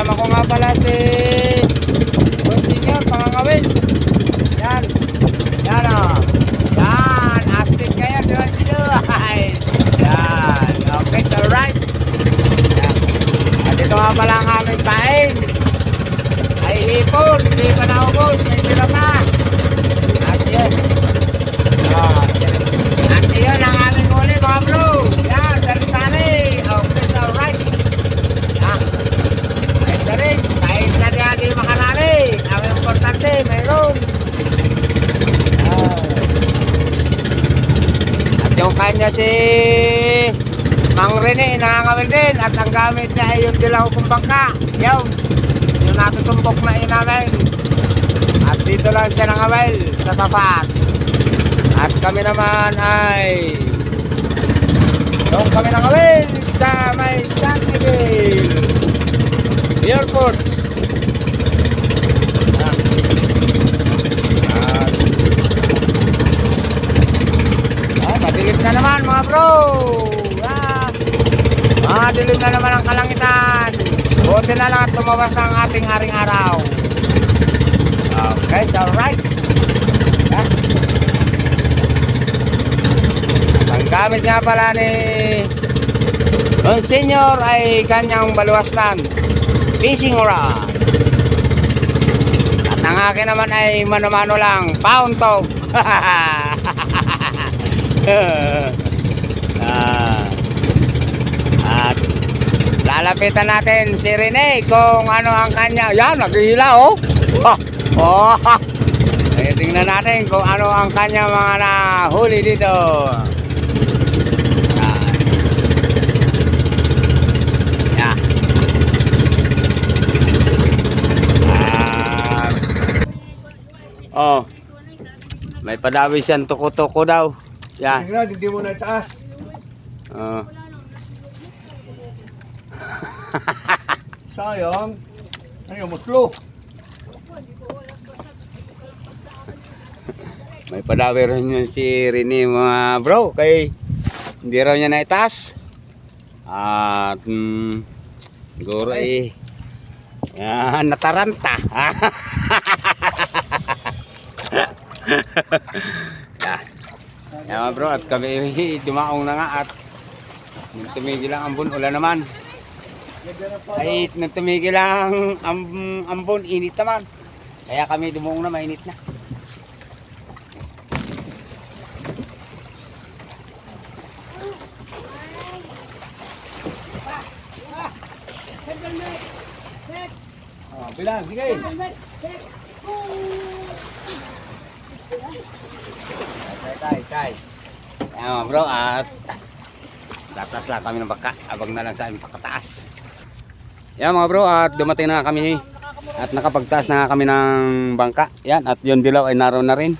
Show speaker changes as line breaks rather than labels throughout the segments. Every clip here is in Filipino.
kasama ko nga pala si Boss Senior, pangangawin. Yan. Yan o. Yan. Active kayo, sino? Ay. Yan. Okay, so right. Yan. At ito nga pala ang aming pain. Ay hipon, hindi pa naubos, may pa. At yun. Yan. At yun ang aming huli mga bro. Yan, sari-sari. Okay, so right. Yan. Kahit na rin, kahit na di ati makarami. Ang importante, mayroon. Yan. At yung kanya si Mang Rene, nakakawin din. At ang gamit niya ay yung dilaw kong bangka. Yun. Yung natutumbok na yun namin. At dito lang siya nangawil sa tapat. At kami naman ay doon kami nangawil sa may San Miguel Airport. At, at Ah, madilim na naman mga bro. Madilim na naman ang kalangitan. Buti na lang at lumabas ang ating aring araw. Okay, so right. Ah. Ang gamit nga pala ni Ang senior ay kanyang baluwastan. Fishing rod. At ang akin naman ay mano-mano lang. Pound to. ah. At lalapitan natin si Rene kung ano ang kanya. Yan, naghihila oh. Oh. oh. Eh, tingnan natin kung ano ang kanya mga nahuli dito. Yan. Yan. At, oh. May padawi siyang tuko-tuko daw. Yan.
Tingnan, hindi mo na itaas.
Oh.
Sayang. Ano, muslo.
May padawi rin yun si Rene mga bro kay hindi raw niya naitaas. At mm, siguro eh yan, nataranta. yan. Yan mga bro at kami dumaong na nga at tumigil ang ambon ulan naman. Kahit nung tumigil ang am- ambon init naman. Kaya kami dumaong na mainit na.
Ah, bilang, sige.
Tay, tay, tay. Ayan mga bro, at tatas lang kami ng baka. Abang na lang sa aming pakataas. Yan mga bro, at dumating na kami at nakapagtaas na kami ng bangka. Yan, at yung dilaw ay naroon na rin.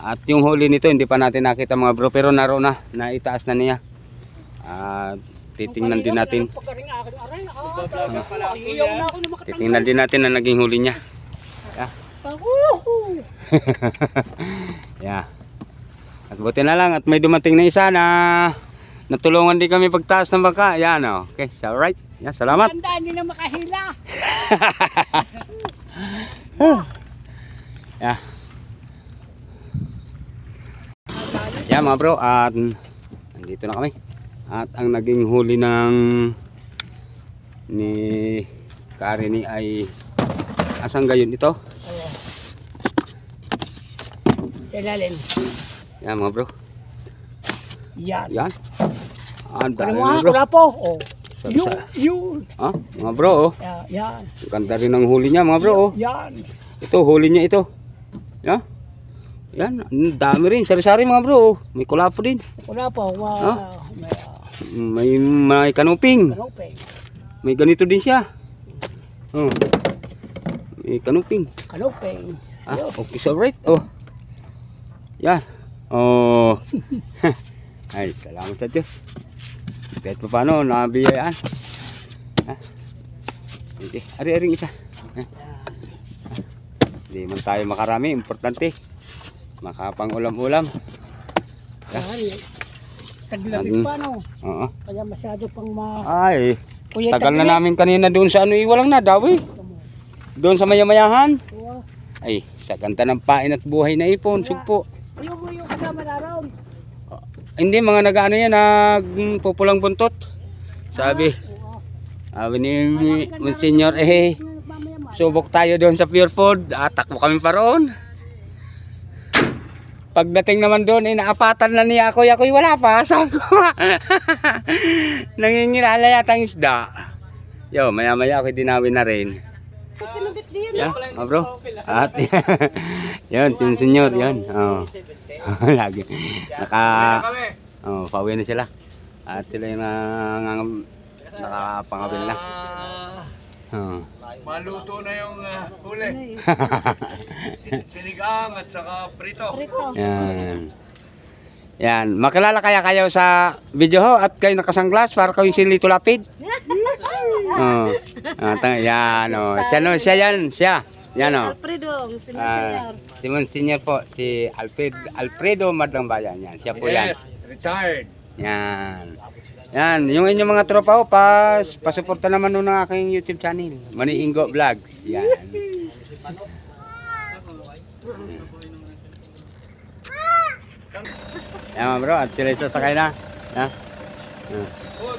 At yung huli nito, hindi pa natin nakita mga bro, pero naroon na, naitaas na niya. At titingnan din natin. Titingnan din natin na naging huli niya. Yeah. yeah. At buti na lang at may dumating na isa na natulungan din kami pagtaas ng bangka. Yan oh. Okay, so right. Yeah, salamat.
Tanda, hindi na makahila.
Yeah. Yeah mga bro, at nandito na kami. At ang naging huli ng ni Karini ay asang gayon ito?
Sa ilalim.
Yan mga bro.
Yan.
Yan. Ang dami mga bro.
wala po. Oh. Yun, yun.
Ah, mga bro, oh.
Yan, yan.
Ang Ganda rin ng huli niya mga bro, oh.
Yan.
Ito, huli niya ito. Yan. Yan, ang dami rin. Sari-sari mga bro, oh. May kulapo din.
Wala. Wow.
Ah?
May uh,
May, may kanuping.
kanopeng.
May ganito din siya. Oh. May kanuping.
Kanopeng.
Ah,
Ayos.
okay, so right. Oh. Yan. Oh. Ay, salamat sa Diyos. Kahit pa paano, nabiyayaan. Ha? Sige, ari-aring isa. Ha? Di man tayo makarami, importante. Makapang ulam-ulam.
Yan. Taglamig pa no.
Oo.
Kaya masyado pang ma...
Ay,
Kuya,
tagal na namin kanina doon sa ano, eh, walang nadaw eh. Doon sa mayamayahan. Ay, sa kanta ng pain at buhay na ipon, sugpo.
Ayaw mo yung kasama na raon.
Hindi, mga nag-ano yan, nagpupulang buntot. Sabi, sabi ni Monsignor, eh, subok tayo doon sa Pure Food. Ah, takbo kami pa roon. Pagdating naman doon, inaapatan na niya ako. Ako'y wala pa. Sabi yata ang isda. Yo, maya maya ako'y dinawin na rin. Yeah, ah, bro. At yun, sin senyor, yun. Oh. Lagi. Naka Oh, pauwi na sila. At sila yung nang nakapangabil na. Oh.
Maluto na yung ah, huli. Sin- Sinigang at saka prito.
Yan. Yan. Makilala kaya kayo sa video ho at kayo nakasanglas para kayo si Lito Lapid? Oh. Ah, tang- yan oh. Siya no, siya yan, siya. Yan oh.
Alfredo, si
Ah, si Monsignor po, si Alfred, Alfredo Madlang Bayan. Yan, siya po yan.
Yes, retired.
Yan. Yan, yung inyong mga tropa ko, pas, pasuporta naman nun ng aking YouTube channel. Maniingo Vlogs. Yan. Yan mga bro, at sila isa sakay na. Yan. Yan.
Oh.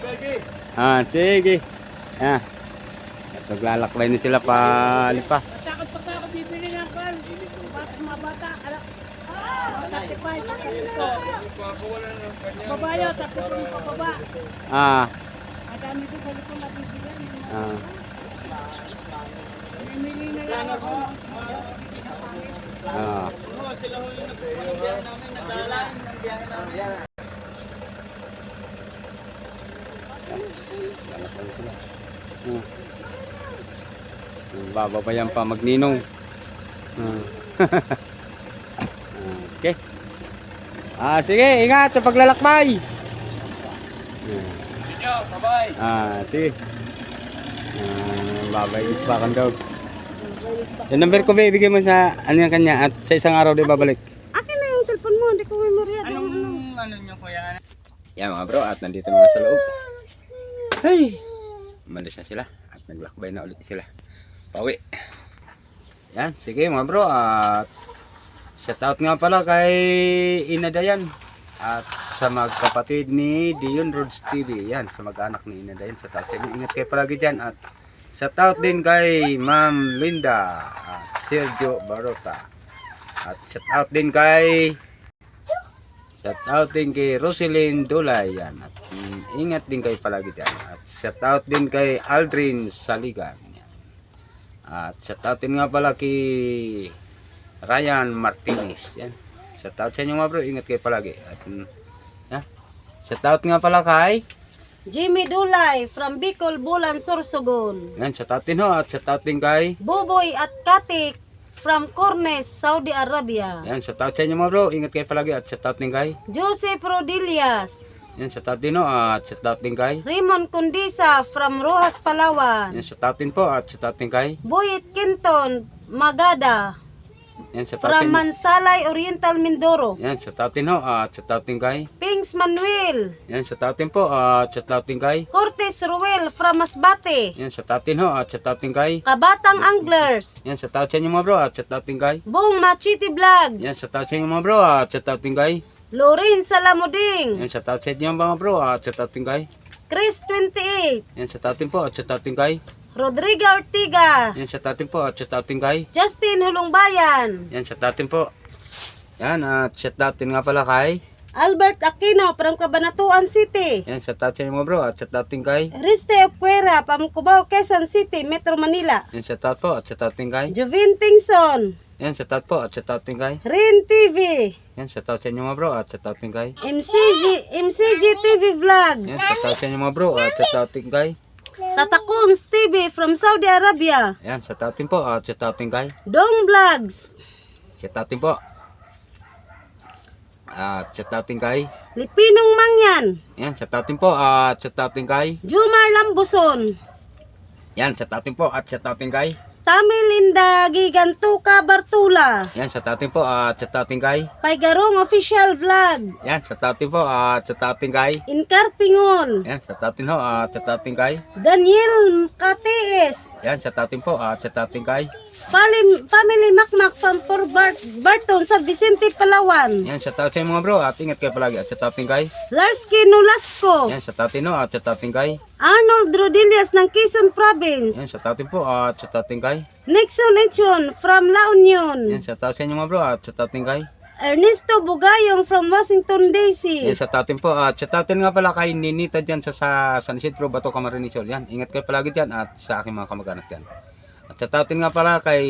Ah, sige. Yan. At naglalakbay na sila pa lipa.
Takot pa ako bibili ng. Bata, mga bata. Alam. Ah, 35. So,
Pagkakuha ng kanya.
babayo, tapos yung pababa.
Ah,
Ang dami ko sa likod na bibilan.
ah.
Bumili na lang ako.
Ah. Sila. Ah. Bababayan pa magninong. Ah. okay. Ah, sige, ingat sa paglalakbay.
Yo, bye-bye.
Ah, sige. Ah, babayit pa kang dog. Yung number ko, babe, bigay mo sa ano yung kanya at sa isang araw di babalik.
Akin na yung cellphone mo, hindi ko memorya. Anong,
ano niyo kuya?
Yan mga bro, at nandito na sa loob. Hey! Umalis na sila at naglakbay na ulit sila. Pauwi. Yan, sige mga bro, at shout out nga pala kay Ina Dayan at sa magkapatid ni Dion Roads TV. Yan, sa mag-anak ni Ina Dayan. Shout out sa inyo. Ingat kayo palagi dyan at shout out din kay Ma'am Linda at Sergio Barota. At shout out din kay Shout out din kay Roselyn Dulay yan. At mm, ingat din kayo palagi dyan. At shout out din kay Aldrin Saligan. Yan. At shout out din nga pala kay Ryan Martinez. Yan. Shout out sa inyo mga bro. Ingat kayo palagi. At mm, yeah. Shout out nga pala kay
Jimmy Dulay from Bicol, Bulan, Sorsogon.
yan, shout out din ho. At shout out din kay
Buboy at Katik from Cornes, Saudi Arabia.
yan, shout out sa inyo mga bro. Ingat kayo palagi. At shout out din kay
Joseph Rodilias.
yan, shout out din ho. At shout out din kay
Raymond Kundisa from Rojas, Palawan.
yan, shout out din po. At shout out din kay
Boyet Quinton, Magada
yan, out
from
din
Mansalay, Oriental, Mindoro.
Yan, out din ho. At out din kay
Pings Manuel.
Yan, out din po. At out din kay
Cortes Ruel from Masbate.
Yan, out din ho. At out din kay
Kabatang Anglers.
Yan, sa inyo mga bro. At out din kay
Bong Machiti Vlogs.
Yan, sa inyo mga bro. At out din kay
Lorin Salamuding.
Yan, sa inyo mga bro. At out din kay
Chris 28.
Yan, out din po. At out din kay
Rodrigo Ortiga.
Yan, shout out din po. At shout out din kay
Justin Hulungbayan.
Yan, shout out din po. Yan, at shout out din nga pala kay
Albert Aquino from Cabanatuan City.
Yan, shout out sa mga bro. At shout out din kay
Riste Opuera, Pamcubao, Quezon City, Metro Manila.
Yan, shout out po. At shout out din kay
Jovin Tingson.
Yan, shout out po. At shout out din kay
Rin TV.
Yan, shout out sa inyo mga bro. At shout out din kay
MCG, MCG TV Vlog.
Yan, shout out sa inyo mga bro. At shout out din kay
Tatakuns TV from Saudi Arabia.
Yan, shout out din po. At shout out din kay
Dong Vlogs.
Shout out din po. At shout out din kay
Lipinong Mangyan.
Yan, shout out din po. At shout out din kay
Jumar Lambuson.
Yan, shout out din po. At shout out din kay
Tamil Inda Gigantuka Bartula.
Yan, sa tatin po at sa tatin kay.
Paigarong Official Vlog.
Yan, sa tatin po at sa tatin kay.
Inkar Pingol.
Yan, sa tatin ho at sa tatin kay.
Daniel Katiis.
Yan, sa tatin po at sa tatin kay.
Family, family Makmak from Port Bart, Barton sa Vicente, Palawan.
Yan, sa tatin mga bro at ingat kayo palagi at sa tatin kay.
Larsky Nolasco.
Yan, sa tatin ho at sa tatin kay.
Arnold Rodillas ng Quezon Province.
Yan, sa tatin po at sa tatin kay.
Nixon Lechon from La Union.
Yan, sa tatin mga bro at sa tatin kay.
Ernesto Bugayong from Washington, D.C.
Yan, sa tatin po at sa tatin nga pala kay Ninita dyan sa, sa San Isidro, Bato, Camarines Sur. Yan, ingat kayo palagi dyan at sa aking mga kamag-anak dyan. At sa tatin nga pala kay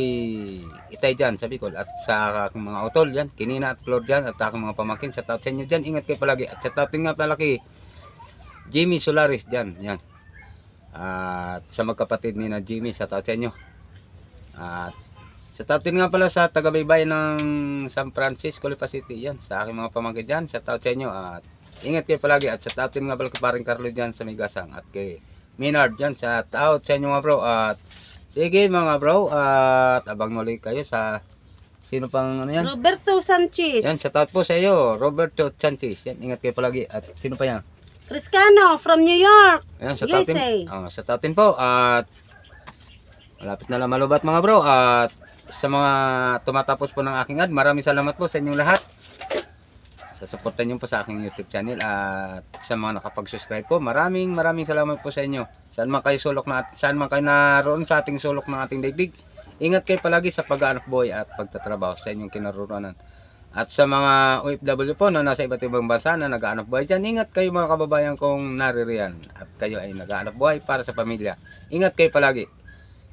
Itay dyan sa Bicol at sa aking mga utol yan, Kinina at Flor dyan at aking mga pamakin sa tatin nyo dyan, ingat kayo palagi. At sa tatin nga pala kay Jimmy Solaris dyan, yan. At sa magkapatid ni na Jimmy sa tatin nyo. At sa tatin nga pala sa tagabaybay ng San Francisco, Lipa City, yan. Sa aking mga pamangkin dyan, sa taot sa inyo. At ingat kayo palagi. At sa tatin nga pala kay paring Carlo dyan sa Migasang. At kay Minard dyan sa taot sa inyo mga bro. At sige mga bro. At abang muli kayo sa sino pang ano yan?
Roberto Sanchez.
Yan, sa taot po sa iyo, Roberto Chantis. Yan, ingat kayo palagi. At sino pa yan?
Criscano from New York.
Ayan, sa
USA.
tatin. Oh, sa tatin po. At malapit na lang malubat mga bro. At sa mga tumatapos po ng aking ad, maraming salamat po sa inyong lahat. Sa suporta niyo po sa aking YouTube channel at sa mga nakapag-subscribe po, maraming maraming salamat po sa inyo. Saan man kayo sulok na saan man kayo naroon sa ating sulok ng ating daigdig. Ingat kayo palagi sa pag-anak boy at pagtatrabaho sa inyong kinaroroonan. At sa mga OFW po na nasa iba't ibang bansa na nag-aanap buhay dyan, ingat kayo mga kababayan kong naririyan at kayo ay nag-aanap buhay para sa pamilya. Ingat kayo palagi.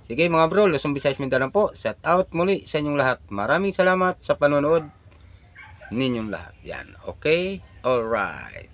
Sige mga bro, Luzon, Visayas, Mindanao po. Shout out muli sa inyong lahat. Maraming salamat sa panonood ninyong lahat. Yan, okay? Alright.